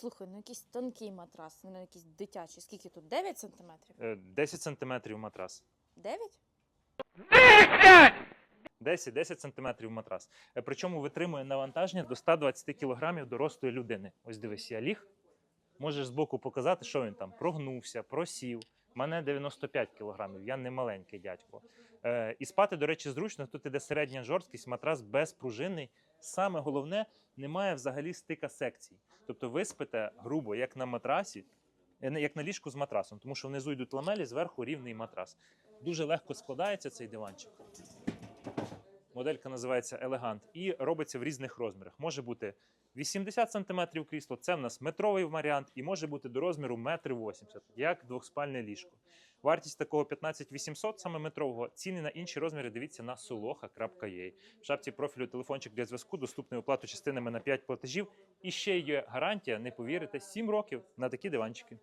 Слухай, ну якийсь тонкий матрас, не якийсь дитячий. Скільки тут? 9 сантиметрів? Е, 10 сантиметрів матрас. 9? 10, 10 сантиметрів матрас. Е, Причому витримує навантаження до 120 кілограмів дорослої людини. Ось дивись, я ліг. Можеш збоку показати, що він там прогнувся, просів. Мене 95 кілограмів, я не маленький дядько. Е, і спати, до речі, зручно. Тут іде середня жорсткість, матрас безпружинний. Саме головне, немає взагалі стика секцій. Тобто ви спите грубо, як на матрасі, е, як на ліжку з матрасом, тому що внизу йдуть ламелі, зверху рівний матрас. Дуже легко складається цей диванчик. Моделька називається Елегант і робиться в різних розмірах. Може бути 80 см крісло, це в нас метровий варіант, і може бути до розміру 1,80 м, як двохспальне ліжко. Вартість такого 15 800, саме метрового. Ціни на інші розміри дивіться на suloha.ua. В шапці профілю телефончик для зв'язку, доступний оплату частинами на 5 платежів. І ще є гарантія, не повірите, 7 років на такі диванчики.